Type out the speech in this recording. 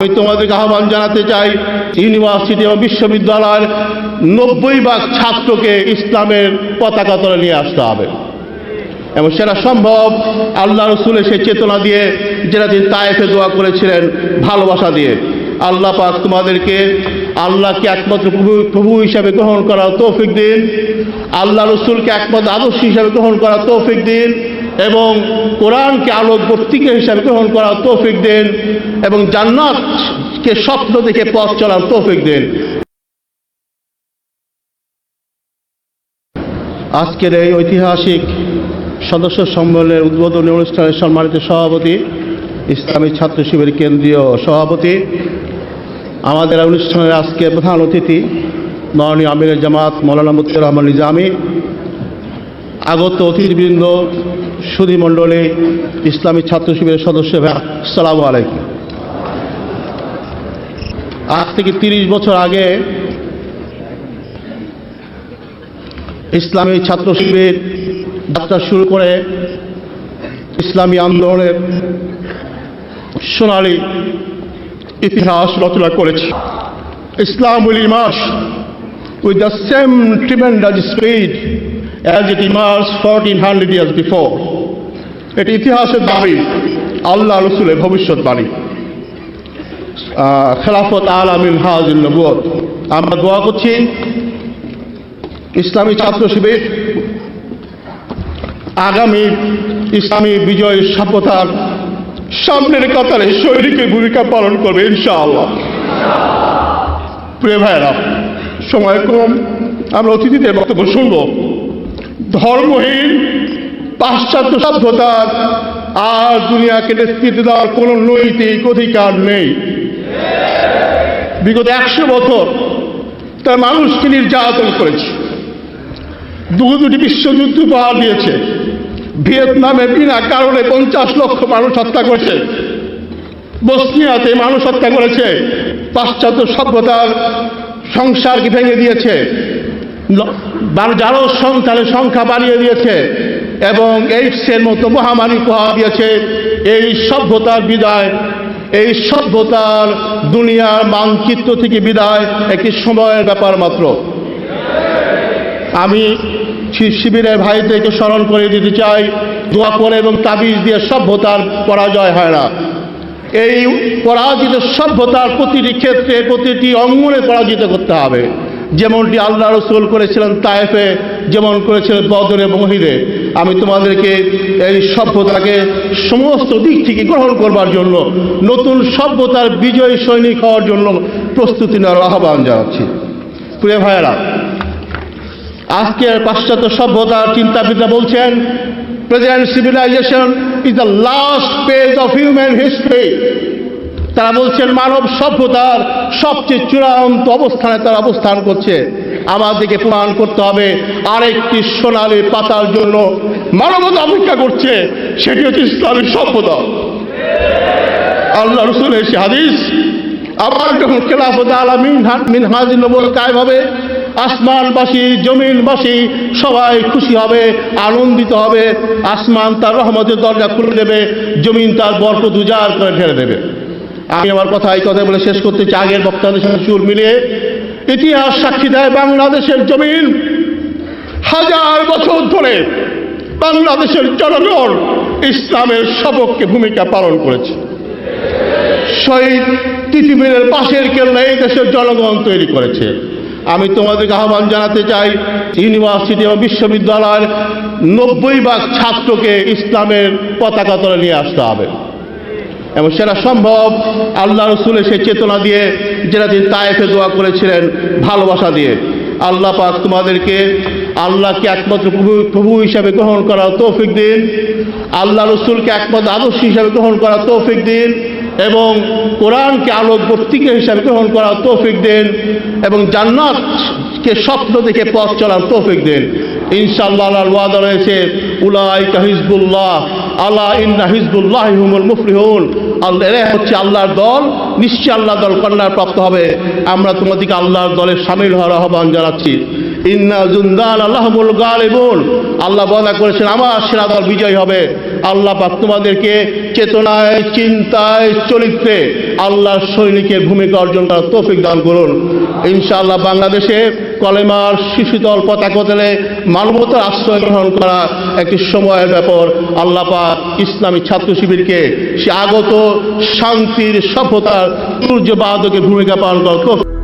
আমি তোমাদেরকে আহ্বান জানাতে চাই, ইউনিভার্সিটি এবং বিশ্ববিদ্যালয়ের নব্বই ভাগ ছাত্রকে ইসলামের পতাকা তলে নিয়ে আসতে হবে। এবং সেটা সম্ভব, আল্লাহ রসুলের সেই চেতনা দিয়ে, যেটা তিনি তায়েফে দোয়া করেছিলেন, ভালোবাসা দিয়ে। আল্লাহ পাক তোমাদেরকে আল্লাহকে একমাত্র প্রভু হিসাবে গ্রহণ করার তৌফিক দিন। আল্লাহ রসুলকে একমাত্র আদর্শ হিসাবে গ্রহণ করার তৌফিক দিন। এবং কোরআনকে আলোক বর্তিকা হিসাবে গ্রহণ করার তৌফিক দেন এবং জান্নাতকে স্বপ্ন দেখে পথ চলার তৌফিক দেন। আজকের এই ঐতিহাসিক সদস্য সম্মেলনের উদ্বোধনী অনুষ্ঠানের সম্মানিত সভাপতি, ইসলামী ছাত্র শিবির কেন্দ্রীয় সভাপতি, আমাদের অনুষ্ঠানের আজকে প্রধান অতিথি, মাননীয় আমিরের জামাত মৌলানা মুত্তুর রহমান নিজামী, আগত অতিথিবৃন্দ সুধী মণ্ডলী ইসলামী ছাত্র শিবিরের সদস্য সালামু আলাইকুম আজ থেকে তিরিশ বছর আগে ইসলামী ছাত্র শিবির যাত্রা শুরু করে ইসলামী আন্দোলনের সোনালী ইতিহাস রচনা করেছে Islam will immerse with the same tremendous speed as it emerged 1400 years before. এটি ইতিহাসের দাবি আল্লাহ রসুলের ভবিষ্যৎবাণী। খেলাফত আলামিন হাজিল নবুয়ত। আমরা দোয়া করছি ইসলামী ছাত্র শিবির আগামী ইসলামী বিজয় সভ্যতার সামনের কাতারে শৈলীকের ভূমিকা পালন করবে, ইনশাআল্লাহ। প্রিয় ভাইয়েরা, সময় কম, আমরা অতিথিদের বক্তব্য শুনব। ধর্মহীন পাশ্চাত্য সভ্যতার আর দুনিয়াকে নেতৃত্ব দেওয়ার কোনো নৈতিক অধিকার নেই। বিগত একশো বছর তার মানুষকে নির্যাতন করেছে। দু দুটি বিশ্বযুদ্ধ উপহার দিয়েছে। ভিয়েতনামে বিনা কারণে পঞ্চাশ লক্ষ মানুষ হত্যা করেছে। বসনিয়াতে মানুষ হত্যা করেছে। পাশ্চাত্য সভ্যতার সংসারকে ভেঙে দিয়েছে। যারও সন্তানের সংখ্যা বাড়িয়ে দিয়েছে। এবং এইডসের মতো মহামারী প্রভাব দিয়েছে। এই সভ্যতার বিদায়, এই সভ্যতার দুনিয়ার মানচিত্র থেকে বিদায় একটি সময়ের ব্যাপার মাত্র। আমি শিবিরের ভাইদেরকে স্মরণ করে দিতে চাই, দোয়া করে এবং তাবিজ দিয়ে সভ্যতার পরাজয় হয় না। এই পরাজিত সভ্যতার প্রতিটি ক্ষেত্রে প্রতিটি অঙ্গনে পরাজিত করতে হবে। যেমনটি আল্লাহ রসুল করেছিলেন তায়েফে, যেমন করেছিলেন বদরে মহিদে। আমি তোমাদেরকে এই সভ্যতাকে সমস্ত দিক থেকে গ্রহণ করবার জন্য, নতুন সভ্যতার বিজয়ী সৈনিক হওয়ার জন্য প্রস্তুতি নেওয়ার আহ্বান জানাচ্ছি। প্রিয় ভাইয়েরা, আজকের পাশ্চাত্য সভ্যতার চিন্তাবিদরা বলছেন present civilisation is the last page of human history তারা বলছেন, মানব সভ্যতার সবচেয়ে চূড়ান্ত অবস্থানে তারা অবস্থান করছে। আমাদেরকে প্রমাণ করতে হবে। আরেকটি সোনালি পাতার জন্য মানবতা অপেক্ষা করছে, সেটি হচ্ছে ইসলামী সভ্যতা। আল্লাহ রসুলের সে হাদিস আবার যখন খেলাফত আলামিন মিন নবল কায়েম হবে, আসমানবাসী, জমিনবাসী সবাই খুশি হবে, আনন্দিত হবে। আসমান তার রহমতের দরজা খুলে দেবে, জমিন তার বরকত উজাড় করে ঢেলে দেবে। আমি আমার কথা এই কথা বলে শেষ করতে চাই। আগের বক্তাদের সঙ্গে চুল মিলিয়ে ইতিহাস সাক্ষী দেয় বাংলাদেশের জমিন। হাজার বছর ধরে বাংলাদেশের জনগণ ইসলামের সপক্ষে ভূমিকা পালন করেছে। শহীদ তিতিমিরের পাশের কেল্লা এই দেশের জনগণ তৈরি করেছে। আমি তোমাদেরকে আহ্বান জানাতে চাই, ইউনিভার্সিটি এবং বিশ্ববিদ্যালয়ের নব্বই ভাগ ছাত্রকে ইসলামের পতাকা তলে নিয়ে আসতে হবে। এবং সেটা সম্ভব আল্লাহ রসুলের সেই চেতনা দিয়ে, যেটা তিনি তায়েফে দোয়া করেছিলেন, ভালোবাসা দিয়ে। আল্লাহ পাক তোমাদেরকে আল্লাহকে একমাত্র প্রভু প্রভু হিসাবে গ্রহণ করার তৌফিক দিন। আল্লাহ রসুলকে একমাত্র আদর্শ হিসাবে গ্রহণ করার তৌফিক দিন এবং কোরআনকে আলোক বর্তিকা হিসাবে গ্রহণ করার তৌফিক দিন এবং জান্নাতকে স্বপ্ন দেখে পথ চলার তৌফিক দিন। ইনশাআল্লাহ আল্লাহর ওয়াদা রয়েছে, উলাইকা হিজবুল্লাহ। আল্লাহ ইন্না হিজবুল্লাহ হুমুল মুফলিহুন। আল্লাহ এরা হচ্ছে আল্লাহর দল। নিশ্চয় আল্লাহ দল কন্যার প্রাপ্ত হবে। আমরা তোমাদেরকে আল্লাহর দলে সামিল হওয়ার আহ্বান জানাচ্ছি। ইন্না জুন্দান আল্লাহমুল গালিবুন। আল্লাহ বদা করেছেন, আমার সেরা দল বিজয় হবে। আল্লাহ পাক তোমাদেরকে চেতনায়, চিন্তায়, চরিত্রে আল্লাহর সৈনিকের ভূমিকা অর্জন করার তৌফিক দান করুন। ইনশাআল্লাহ বাংলাদেশে কলেমার শিশুতল পতাকা তেলে মানবতার আশ্রয় গ্রহণ করা একটি সময়ের ব্যাপার। আল্লাপা ইসলামী ছাত্র শিবিরকে সে আগত শান্তির সভ্যতার সূর্য বাদকের ভূমিকা পালন করা